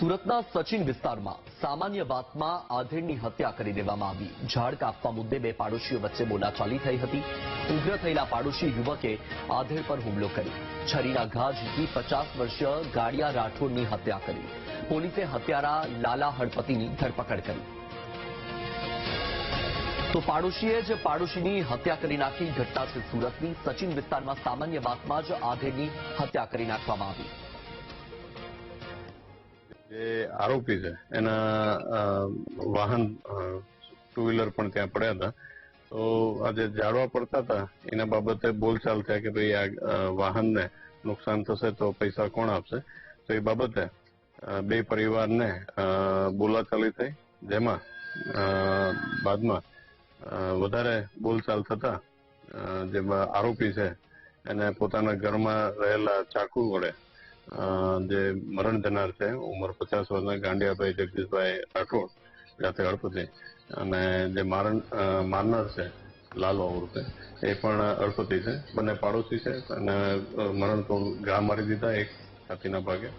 સુરતના સચિન વિસ્તારમાં સામાન્ય વાતમાં આધેડની હત્યા કરી દેવામાં આવી. ઝાડ કાપવા મુદ્દે બે પાડોશીઓ વચ્ચે બોલાચાલી થઈ હતી. ઉગ્ર થયેલા પાડોશી યુવકે આધેડ પર હુમલો કર્યો. છરીના ઘા ઝીકી પચાસ વર્ષીય ગાડિયા રાઠોડની હત્યા કરી. પોલીસે હત્યારા લાલા હળપતિની ધરપકડ કરી. તો પાડોશીએ જ પાડોશીની હત્યા કરી નાખી ઘટના છે સુરતની. સચિન વિસ્તારમાં સામાન્ય વાતમાં જ આધેડની હત્યા કરી નાખવામાં આવી. જે આરોપી છે. એના વાહન ટુ વ્હીલર પણ ત્યાં પડ્યા હતા. તો આજે જાળવા પડતા હતા, એના બાબતે બોલચાલ થયા કે ભાઈ આ વાહનને નુકસાન થશે તો પૈસા કોણ આપશે? તો એ બાબતે બે પરિવારને બોલાચાલી થઈ, જેમાં બાદમાં વધારે બોલચાલ થતા જે આરોપી છે, એને પોતાના ઘરમાં રહેલા ચાકુ વડે જે મરણ જનાર છે, ઉંમર પચાસ વર્ષના ગાંડિયાભાઈ જગદીશભાઈ રાઠોડ જાતે અડપતિ. અને જે મારણ મારનાર છે, લાલો ઉર્ફે એ પણ અડપતિ છે. બંને પાડોશી છે અને મરણ તો ઘા મારી દીધા એક છાતીના ભાગે.